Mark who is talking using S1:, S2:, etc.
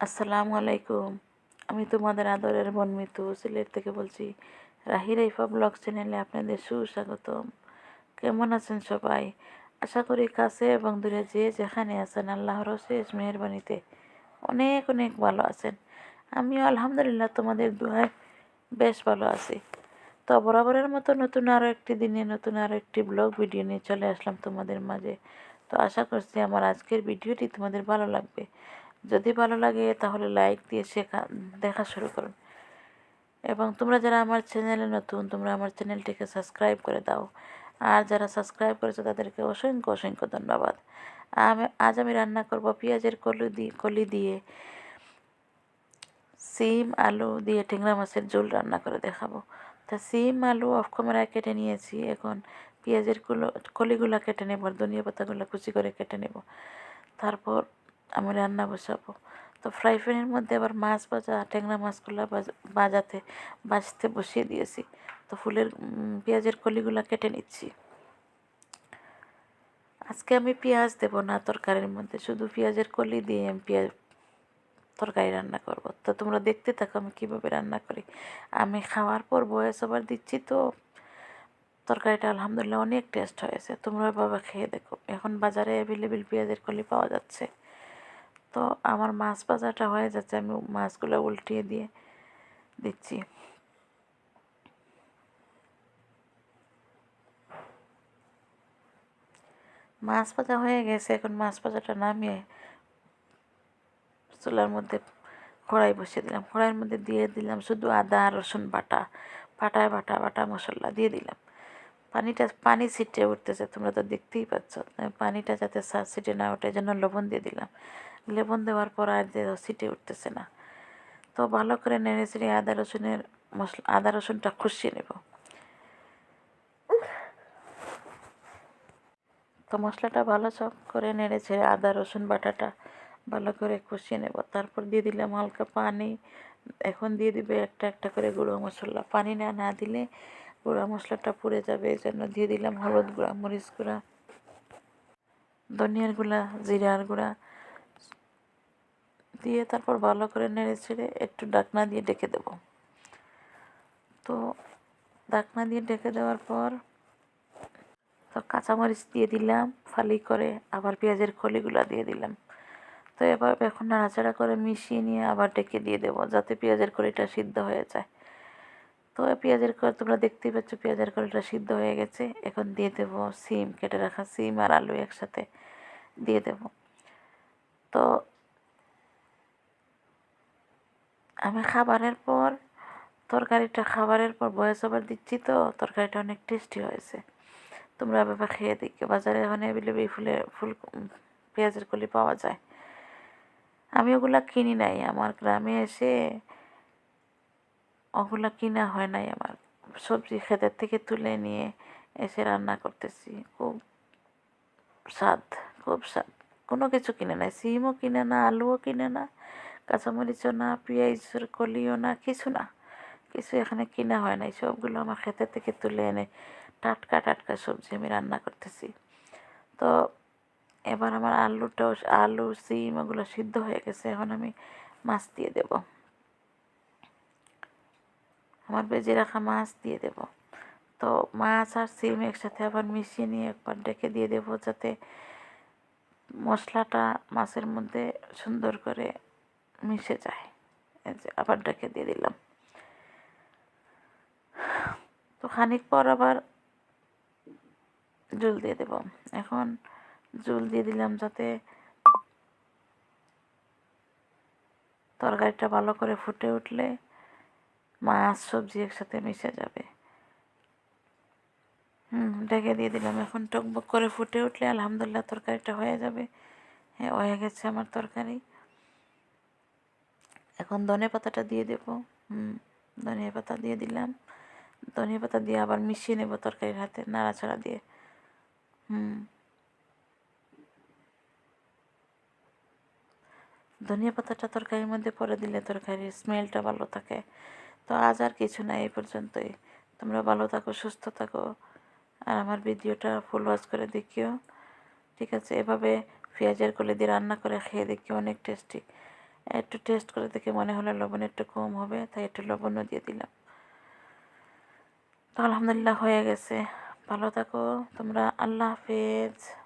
S1: আসসালামু আলাইকুম। আমি তোমাদের আদরের বোন মিতু, সিলেট থেকে বলছি রাহি রাইফা ব্লগ চ্যানেলে আপনাদের সুস্বাগতম। কেমন আছেন সবাই? আশা করি কাছে এবং দূরে যে যেখানে আছেন আল্লাহর শেষ মেহরবানিতে অনেক অনেক ভালো আছেন। আমিও আলহামদুলিল্লাহ তোমাদের দুয়ায় বেশ ভালো আছি। তো বরাবরের মতো নতুন আরও একটি দিনে নতুন আরও একটি ব্লগ ভিডিও নিয়ে চলে আসলাম তোমাদের মাঝে। তো আশা করছি আমার আজকের ভিডিওটি তোমাদের ভালো লাগবে। যদি ভালো লাগে তাহলে লাইক দিয়ে শেখা, দেখা শুরু করুন। এবং তোমরা যারা আমার চ্যানেলে নতুন, তোমরা আমার চ্যানেলটিকে সাবস্ক্রাইব করে দাও। আর যারা সাবস্ক্রাইব করেছ তাদেরকে অসংখ্য অসংখ্য ধন্যবাদ। আমি, আজ আমি রান্না করব পেঁয়াজের কলি দিয়ে কলি দিয়ে। সিম, আলু দিয়ে টেংরা মাছের ঝোল রান্না করে দেখাবো। তা সিম, আলু অফ কেটে নিয়েছি। এখন পেঁয়াজের কুলো, কলিগুলো কেটে নেব ধনিয়া পাতাগুলো কুচি করে কেটে নেব। তারপর আমি রান্না বসাবো। তো ফ্রাই প্যানের মধ্যে আবার মাছ ভাজা, ট্যাংরা মাছগুলো ভাজাতে, ভাজতে বসিয়ে দিয়েছি। তো ফুলের পেঁয়াজের কলিগুলো কেটে নিচ্ছি। আজকে আমি পেঁয়াজ দেব না তরকারির মধ্যে, শুধু পেঁয়াজের কলি দিয়ে আমি পেঁয়াজ তরকারি রান্না করব। তো তোমরা দেখতে থাকো আমি কীভাবে রান্না করি। আমি খাওয়ার পর বয়স আবার দিচ্ছি তো, তরকারিটা আলহামদুলিল্লাহ অনেক টেস্ট হয়েছে। তোমরা বাবা খেয়ে দেখো। এখন বাজারে অ্যাভেলেবেল পেঁয়াজের কলি পাওয়া যাচ্ছে। তো আমার মাছ ভাজাটা হয়ে যাচ্ছে, আমি মাছগুলো উল্টিয়ে দিয়ে দিচ্ছি। মাছ ভাজা হয়ে গেছে, এখন মাছ ভাজাটা নামিয়ে চুলার মধ্যে কড়াই বসিয়ে দিলাম। কড়াইয়ের মধ্যে দিয়ে দিলাম শুধু আদা রসুন বাটা, বাটায় বাটা বাটা মশলা দিয়ে দিলাম। পানিটা, পানি ছিটে উঠতেছে, তোমরা তো দেখতেই পাচ্ছ। পানিটা যাতে ছিটে না ওঠে জন্য লবণ দিয়ে দিলাম। লেবন দেওয়ার পর আর যে সিটে উঠতেছে না। তো ভালো করে নেড়ে চেড়ে আদা রসুনের মশলা, আদা রসুনটা খুশিয়ে নেব। তো মশলাটা ভালো সব করে নেড়ে ছেড়ে আদা রসুন বাটাটা ভালো করে কষিয়ে নেব। তারপর দিয়ে দিলাম হালকা পানি। এখন দিয়ে দিবে একটা একটা করে গুঁড়ো মশলা। পানি না না দিলে গুঁড়া মশলাটা পুড়ে যাবে। এই জন্য দিয়ে দিলাম হলুদ গুঁড়া, মরিচ গুঁড়া, ধনিয়ার গুঁড়া, জিরার গুঁড়া দিয়ে তারপর ভালো করে নেড়ে ছেড়ে একটু ডাকনা দিয়ে ডেকে দেব। তো ডাকনা দিয়ে ডেকে দেওয়ার পর তো কাঁচামরিচ দিয়ে দিলাম, ফালি করে আবার পেঁয়াজের খলিগুলো দিয়ে দিলাম। তো এবার এখন নাড়াচাড়া করে মিশিয়ে নিয়ে আবার ডেকে দিয়ে দেবো যাতে পেঁয়াজের কলিটা সিদ্ধ হয়ে যায়। তো পেঁয়াজের কলি তোমরা দেখতেই পাচ্ছ পেঁয়াজের কলিটা সিদ্ধ হয়ে গেছে। এখন দিয়ে দেবো সিম, কেটে রাখা সিম আর আলু একসাথে দিয়ে দেব। তো আমি খাবারের পর, তরকারিটা খাবারের পর বয়স আবার দিচ্ছি তো, তরকারিটা অনেক টেস্টি হয়েছে। তোমরা এভাবে খেয়ে দেখো, বাজারে এখন অ্যাভেলেবেল ফুলে, ফুল পেঁয়াজের কলি পাওয়া যায়। আমি ওগুলা কিনি নাই আমার গ্রামে এসে, ওগুলা কিনা হয় নাই আমার। সবজি ক্ষেতের থেকে তুলে নিয়ে এসে রান্না করতেছি। খুব স্বাদ খুব স্বাদ। কোনো কিছু কিনে নাই, সিমও কিনে না, আলুও কিনে না। কাঁচামরিচও না পেঁয়াজের কলিও না, কিছু না। কিছু এখানে কিনা হয় নাই, সবগুলো আমার খেতে থেকে তুলে এনে টাটকা টাটকা সবজি আমি রান্না করতেছি। তো এবার আমার আলুটাও আলু, সিম ওগুলো সিদ্ধ হয়ে গেছে, এখন আমি মাছ দিয়ে দেব। আমার বেজে রাখা মাছ দিয়ে দেব। তো মাছ আর সিম একসাথে আবার মিশিয়ে নিয়ে একবার ডেকে দিয়ে দেবো, যাতে মশলাটা মাছের মধ্যে সুন্দর করে মিশে যায়। আবার ডেকে দিয়ে দিলাম। তো খানিক পর আবার জল দিয়ে দেব। এখন জল দিয়ে দিলাম যাতে তরকারিটা ভালো করে ফুটে উঠলে মাছ, সবজি একসাথে মিশে যাবে। হুম ডেকে দিয়ে দিলাম। এখন টকবক করে ফুটে উঠলে আলহামদুলিল্লাহ তরকারিটা হয়ে যাবে। হ্যাঁ হয়ে গেছে আমার তরকারি। এখন ধনে পাতাটা দিয়ে দেবো। হুম ধনিয়া পাতা দিয়ে দিলাম। ধনিয়া পাতা দিয়ে আবার মিশিয়ে নেব তরকারির হাতে নাড়াচাড়া দিয়ে। হুম। ধনিয়া পাতাটা তরকারির মধ্যে পরে দিলে তরকারির স্মেলটা ভালো থাকে। তো আজ আর কিছু না, এই পর্যন্তই। তোমরা ভালো থাকো, সুস্থ থাকো। আর আমার ভিডিওটা ফুল ওয়াচ করে দেখিও। ঠিক আছে, এভাবে পেঁয়াজের কলি দিয়ে রান্না করে খেয়ে দেখিও, অনেক টেস্টি একটু টেস্ট করে দেখে মনে হলো লবণ একটু কম হবে, তাই একটু লবণও দিয়ে দিলাম। তো আলহামদুলিল্লাহ হয়ে গেছে। ভালো থাকো, তোমরা আল্লাহ হাফেজ।